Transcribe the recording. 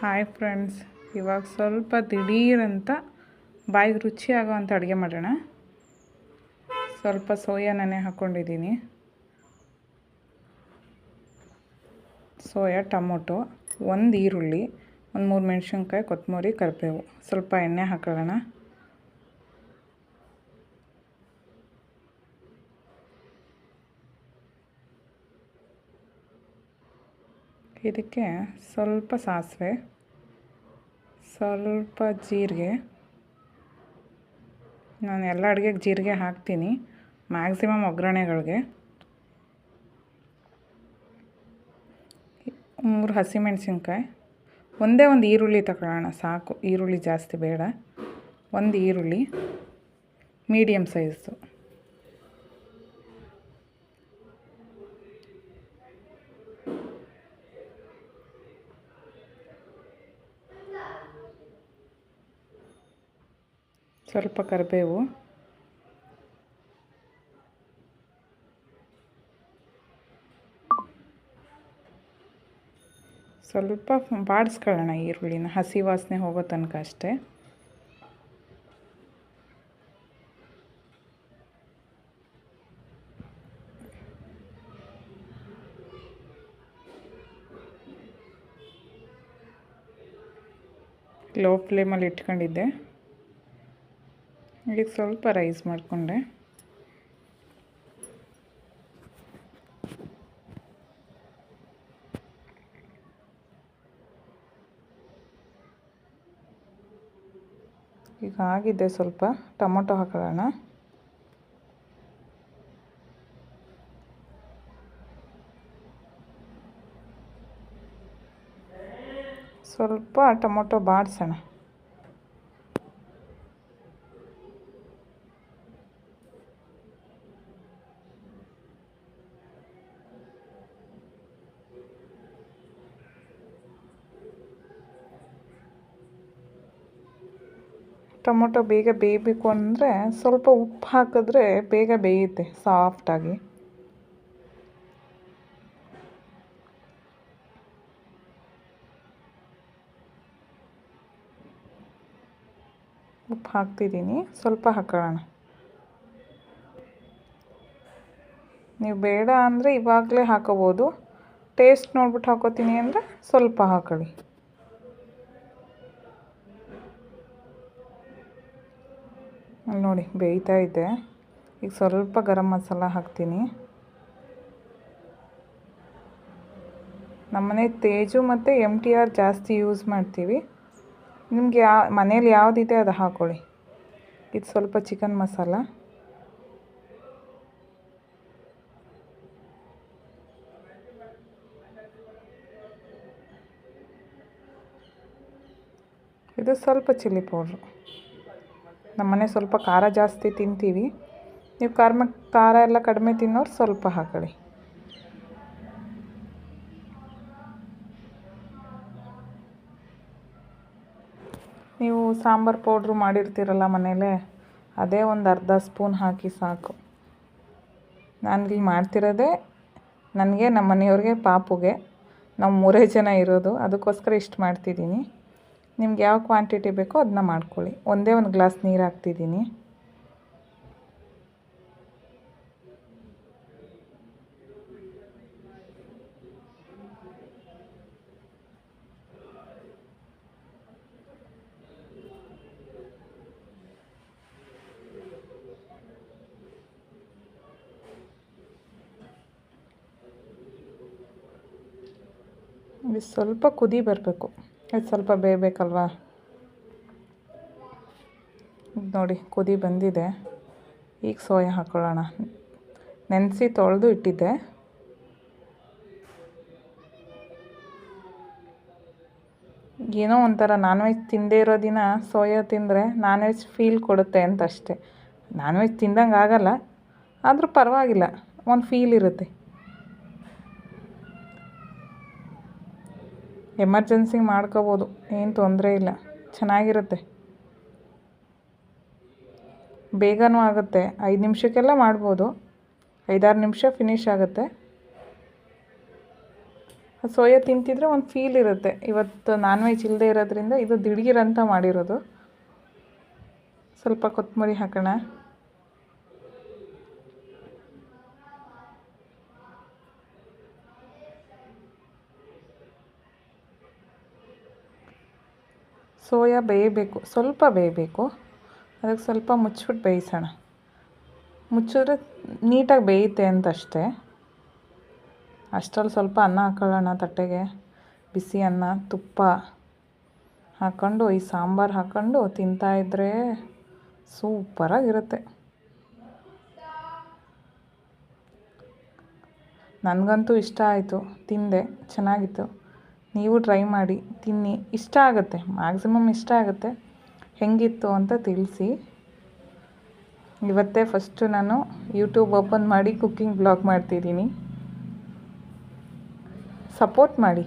Hi friends ಇವಾಗ ಸ್ವಲ್ಪ ದಿಢೀರಂತ ಬಾಯಿಗೆ ರುಚಿ ಆಗೋವಂಥ ಅಡುಗೆ ಮಾಡೋಣ. ಸ್ವಲ್ಪ ಸೋಯಾ ನೆನೆ ಹಾಕ್ಕೊಂಡಿದ್ದೀನಿ ಸೋಯಾ, ಟೊಮೊಟೊ, ಒಂದು ಈರುಳ್ಳಿ, ಒಂದು ಮೂರು ಮೆಣಸಿನ್ಕಾಯಿ ಕೊತ್ತಂಬರಿ ಕರಿಬೇವು. ಸ್ವಲ್ಪ ಎಣ್ಣೆ ಹಾಕೊಳ್ಳೋಣ. ಇದಕ್ಕೆ ಸ್ವಲ್ಪ ಸಾಸಿವೆ, ಸ್ವಲ್ಪ ಜೀರಿಗೆ. ನಾನು ಎಲ್ಲ ಅಡುಗೆಗೆ ಜೀರಿಗೆ ಹಾಕ್ತೀನಿ ಮ್ಯಾಕ್ಸಿಮಮ್ ಒಗ್ಗರಣೆಗಳಿಗೆ. ಮೂರು ಹಸಿಮೆಣಸಿನ್ಕಾಯಿ. ಒಂದೇ ಒಂದು ಈರುಳ್ಳಿ ತಗೊಳ್ಳೋಣ, ಸಾಕು. ಈರುಳ್ಳಿ ಜಾಸ್ತಿ ಬೇಡ. ಒಂದು ಈರುಳ್ಳಿ ಮೀಡಿಯಮ್ ಸೈಜು ಸ್ವಲ್ಪ ಕರಿಬೇವು. ಸ್ವಲ್ಪ ಬಾಡಿಸ್ಕೊಳ್ಳೋಣ ಈರುಳ್ಳಿನ ಹಸಿ ವಾಸನೆ ಹೋಗೋ ತನಕ ಅಷ್ಟೇ. ಲೋ ಫ್ಲೇಮಲ್ಲಿ ಇಟ್ಕೊಂಡಿದ್ದೆ. ಈಗ ಸ್ವಲ್ಪ ರೈಸ್ ಮಾಡಿಕೊಂಡೆ. ಈಗ ಆಗಿದೆ ಸ್ವಲ್ಪ ಟೊಮೊಟೊ ಹಾಕೊಳ್ಳೋಣ ಸ್ವಲ್ಪ ಟೊಮೊಟೊ ಬಾಡಿಸೋಣ. ಟೊಮೊಟೊ ಬೇಗ ಬೇಯಬೇಕು ಅಂದರೆ ಸ್ವಲ್ಪ ಉಪ್ಪು ಹಾಕಿದ್ರೆ ಬೇಗ ಬೇಯುತ್ತೆ ಸಾಫ್ಟಾಗಿ ಉಪ್ಪು ಹಾಕ್ತಿದ್ದೀನಿ, ಸ್ವಲ್ಪ ಹಾಕೋಣ ನೀವು ಬೇಡ ಅಂದರೆ ಇವಾಗಲೇ ಹಾಕೋಬೋದು. ಟೇಸ್ಟ್ ನೋಡ್ಬಿಟ್ಟು ಹಾಕೋತೀನಿ ಅಂದರೆ ಸ್ವಲ್ಪ ಹಾಕೊಳ್ಳಿ. ಅಲ್ಲಿ ನೋಡಿ ಬೇಯ್ತಾ ಇದೆ. ಈಗ ಸ್ವಲ್ಪ ಗರಂ ಮಸಾಲ ಹಾಕ್ತೀನಿ. ನಮ್ಮನೆ ತೇಜು ಮತ್ತು ಎಂ ಟಿ ಆರ್ ಜಾಸ್ತಿ ಯೂಸ್ ಮಾಡ್ತೀವಿ. ನಿಮ್ಗೆ ಯಾವ ಮನೇಲಿ ಯಾವುದಿದೆ ಅದು ಹಾಕ್ಕೊಳ್ಳಿ ಇದು ಸ್ವಲ್ಪ ಚಿಕನ್ ಮಸಾಲ. ಇದು ಸ್ವಲ್ಪ ಚಿಲ್ಲಿ ಪೌಡ್ರು ನಮ್ಮನೆ ಸ್ವಲ್ಪ ಖಾರ ಜಾಸ್ತಿ ತಿಂತೀವಿ. ನೀವು ಖಾರ ಖಾರ ಎಲ್ಲ ಕಡಿಮೆ ತಿನ್ನೋರು ಸ್ವಲ್ಪ ಹಾಕೊಳ್ಳಿ ನೀವು ಸಾಂಬಾರು ಪೌಡ್ರು ಮಾಡಿರ್ತೀರಲ್ಲ ಮನೇಲೆ, ಅದೇ ಒಂದು ಅರ್ಧ ಸ್ಪೂನ್ ಹಾಕಿ ಸಾಕು. ನನಗೆ ಮಾಡ್ತಿರೋದೇ ನನಗೆ ನಮ್ಮ ಮನೆಯವ್ರಿಗೆ, ಪಾಪುಗೆ. ನಾವು ಮೂರೇ ಜನ ಇರೋದು, ಅದಕ್ಕೋಸ್ಕರ ಇಷ್ಟು ಮಾಡ್ತಿದ್ದೀನಿ. ನಿಮ್ಗೆ ಯಾವ ಕ್ವಾಂಟಿಟಿ ಬೇಕೋ ಅದನ್ನ ಮಾಡ್ಕೊಳ್ಳಿ. ಒಂದೇ ಒಂದು ಗ್ಲಾಸ್ ನೀರು ಹಾಕ್ತಿದ್ದೀನಿ. ಸ್ವಲ್ಪ ಕುದಿ ಬರಬೇಕು. ಇದು ಸ್ವಲ್ಪ ಬೇಯಬೇಕಲ್ವಾ ನೋಡಿ, ಕುದಿ ಬಂದಿದೆ. ಈಗ ಸೋಯಾ ಹಾಕ್ಕೊಳ್ಳೋಣ ನೆನೆಸಿ ತೊಳೆದು ಇಟ್ಟಿದ್ದೆ. ಏನೋ ಒಂಥರ ನಾನ್ ವೆಜ್ ತಿಂದೇ ಇರೋ ದಿನ ಸೋಯಾ ತಿಂದರೆ ನಾನ್ ವೆಜ್ ಫೀಲ್ ಕೊಡುತ್ತೆ ಅಂತ ಅಷ್ಟೇ. ನಾನ್ ವೆಜ್ ತಿಂದಂಗೆ ಆಗಲ್ಲ, ಆದರೂ ಪರವಾಗಿಲ್ಲ, ಒಂದು ಫೀಲ್ ಇರುತ್ತೆ. ಎಮರ್ಜೆನ್ಸಿಗೆ ಮಾಡ್ಕೋಬೋದು, ಏನು ತೊಂದರೆ ಇಲ್ಲ, ಚೆನ್ನಾಗಿರುತ್ತೆ. ಬೇಗನೂ ಆಗುತ್ತೆ, ಐದು ನಿಮಿಷಕ್ಕೆಲ್ಲ ಮಾಡ್ಬೋದು, ಐದಾರು ನಿಮಿಷ ಫಿನಿಷ್ ಆಗುತ್ತೆ. ಸೋಯಾ ತಿಂತಿದ್ರೆ ಒಂದು ಫೀಲ್ ಇರುತ್ತೆ, ಇವತ್ತು ನಾನ್ ವೆಜ್ ಇಲ್ಲದೆ ಇರೋದ್ರಿಂದ ಇದು ದಿಢೀರಂತ ಮಾಡಿರೋದು. ಸ್ವಲ್ಪ ಕೊತ್ತಂಬರಿ ಹಾಕೋಣ. ಸೋಯಾ ಬೇಯಬೇಕು, ಸ್ವಲ್ಪ ಬೇಯಬೇಕು. ಅದಕ್ಕೆ ಸ್ವಲ್ಪ ಮುಚ್ಚಿಬಿಟ್ಟು ಬೇಯಿಸೋಣ. ಮುಚ್ಚಿದ್ರೆ ನೀಟಾಗಿ ಬೇಯುತ್ತೆ ಅಂತ ಅಷ್ಟೇ ಅಷ್ಟರಲ್ಲಿ ಸ್ವಲ್ಪ ಅನ್ನ ಹಾಕೊಳ್ಳೋಣ ತಟ್ಟೆಗೆ. ಬಿಸಿ ಅನ್ನ, ತುಪ್ಪ ಹಾಕ್ಕೊಂಡು ಈ ಸಾಂಬಾರು ಹಾಕ್ಕೊಂಡು ತಿಂತಾಯಿದ್ರೆ ಸೂಪರಾಗಿರುತ್ತೆ ನನಗಂತೂ ಇಷ್ಟ ಆಯಿತು, ತಿಂದೆ, ಚೆನ್ನಾಗಿತ್ತು. ನೀವು ಟ್ರೈ ಮಾಡಿ, ತಿನ್ನಿ. ಇಷ್ಟ ಆಗುತ್ತೆ. ಮ್ಯಾಕ್ಸಿಮಮ್ ಇಷ್ಟ ಆಗುತ್ತೆ. ಹೆಂಗಿತ್ತು ಅಂತ ತಿಳಿಸಿ. ಇವತ್ತೇ ಫಸ್ಟು ನಾನು ಯೂಟ್ಯೂಬ್ ಓಪನ್ ಮಾಡಿ ಕುಕ್ಕಿಂಗ್ ಬ್ಲಾಗ್ ಮಾಡ್ತಿದ್ದೀನಿ. ಸಪೋರ್ಟ್ ಮಾಡಿ.